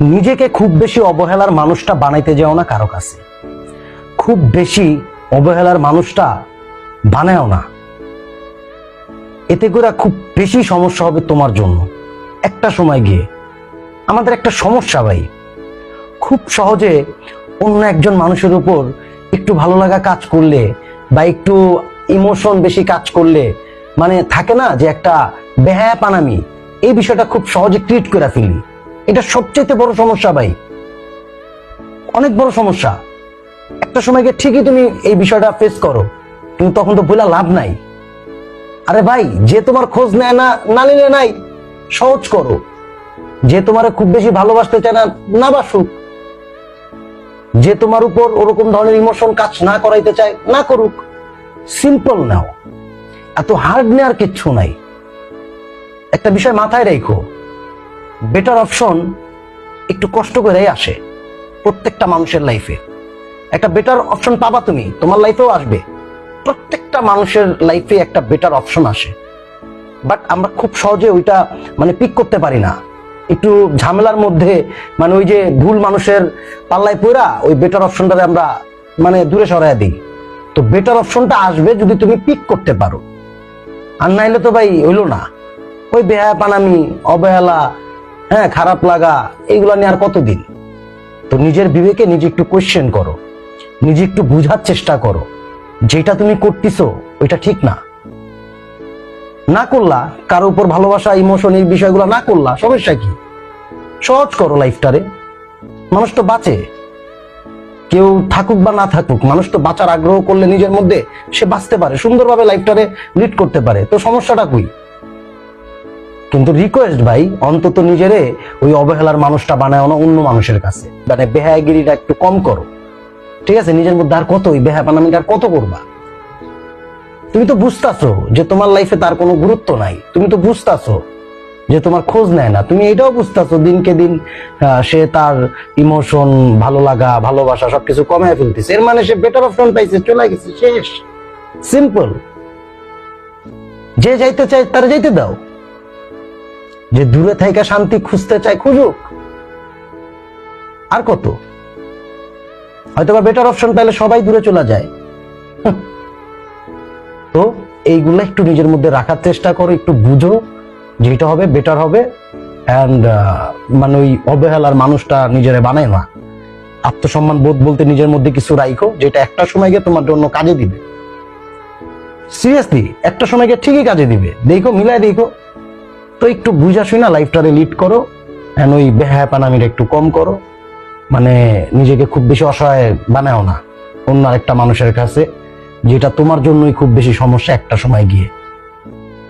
নিজেকে খুব বেশি অবহেলার মানুষটা বানাইতে যাও না কারও কাছে। খুব বেশি অবহেলার মানুষটা বানায়ও না। এতে করে খুব বেশি সমস্যা হবে তোমার জন্য। একটা সময় গিয়ে। আমাদের একটা সমস্যা ভাই। খুব সহজে অন্য একজন মানুষের উপর একটু ভালো লাগা কাজ করলে বা একটু ইমোশন বেশি কাজ করলে মানে থাকে না যে একটা বেহায়া পানামি এই বিষয়টা খুব সহজে ক্রিয়েট করে ফেলি। এটা সবচেয়ে বড় সমস্যা ভাই। অনেক বড় সমস্যা। একটা সময় গিয়ে ঠিকই তুমি এই বিষয়টা ফেস করো, কিন্তু তখন তো বলে লাভ নাই। আরে ভাই, যে তোমার খোঁজ নেয় না না নিলে নাই, সহজ করো। যে তোমার খুব বেশি ভালোবাসতে চায় না না বাসুক। যে তোমার উপর ওরকম ধরনের ইমোশন কাজ না করাইতে চায়, না করুক। সিম্পল নাও। এত হার্ড নেওয়ার কিচ্ছু নাই। একটা বিষয় মাথায় রেখো। বেটার অপশন একটু কষ্ট করেই আসে প্রত্যেকটা মানুষের লাইফে একটা বেটার অপশন পাবা তুমি, তোমার লাইফেও আসবে। প্রত্যেকটা মানুষের লাইফে একটা বেটার অপশন আসে। বাট আমরা খুব সহজে ওইটা মানে পিক করতে পারি না। একটু ঝামেলার মধ্যে মানে ওই যে ভুল মানুষের পাল্লায় পড়া ওই বেটার অপশনটারে আমরা মানে দূরে সরাই দিই। তো বেটার অপশনটা আসবে যদি তুমি পিক করতে পারো। আর নাইলে তো ভাই হইল না। ওই বেহায়া পানামি অবহেলা হ্যাঁ খারাপ লাগা এইগুলা নিয়ে আর কতদিন? তো নিজের বিবেকে নিজে একটু কোয়েশ্চেন করো, নিজে একটু বুঝার চেষ্টা করো, যেটা তুমি করতেছো, ওইটা ঠিক না। না করলা, কারও উপর ভালোবাসা ইমোশন এই বিষয়গুলো না করলা, সমস্যা কি? সহজ করো লাইফটারে মানুষ তো বাঁচে। কেউ থাকুক বা না থাকুক, মানুষ তো বাঁচার আগ্রহ করলে নিজের মধ্যে সে বাঁচতে পারে, সুন্দরভাবে লাইফটারে লিড করতে পারে। তো সমস্যাটা কই? কিন্তু রিকোয়েস্ট ভাই, অন্তত নিজেরে ওই অবহেলার মানুষটা বানায় না অন্য মানুষের কাছে। মানে বেহায়াগিরিটা একটু কম করো। ঠিক আছে? নিজের মধ্যে আর কত ওই বেহা বানামিটা আর কত করবা? তুমি তো বুঝতাছো যে তোমার লাইফে তার কোনো গুরুত্ব নাই। তুমি তো বুঝতাছো যে তোমার খোঁজ নেয় না। তুমি এটাও বুঝতাছো দিনকে দিন সে তার ইমোশন ভালো লাগা, ভালোবাসা সবকিছু কমায় ফেলতেছে। এর মানে সে বেটার অপশন পাইছে, চলে গেছে, শেষ। সিম্পল যে যাইতে চায়, তার যাইতে দাও। যে দূরে থেকে শান্তি খুঁজতে চায় খুঁজুক। আর কত? হয়তো বা বেটার অপশন পাইলে সবাই দূরে চলে যায়। তো এইগুলো একটু নিজের মধ্যে রাখার চেষ্টা করো, একটু বুঝো যেটা হবে বেটার হবে অ্যান্ড মানে ওই অবহেলার মানুষটা নিজেরে বানায় না। আত্মসম্মান বোধ বলতে নিজের মধ্যে কিছু রাইখো, যেটা একটা সময় গিয়ে তোমার জন্য কাজে দিবে। সিরিয়াসলি একটা সময় গিয়ে ঠিকই কাজে দিবে। দেখো মিলাই দেখো। তো একটু বুঝা শুনা লাইফটারে লিড করো হ্যান ওই বেহায়াপানামিটা একটু কম করো। মানে নিজেকে খুব বেশি অসহায় বানাও না। অন্য আরেকটা মানুষের কাছে, যেটা তোমার জন্যই খুব বেশি সমস্যা একটা সময় গিয়ে।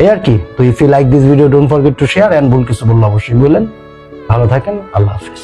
এ আর কি, তো if you like this video don't forget to share and ভুল কিছু বললে অবশ্যই বললেন ভালো থাকেন, আল্লাহ হাফিজ।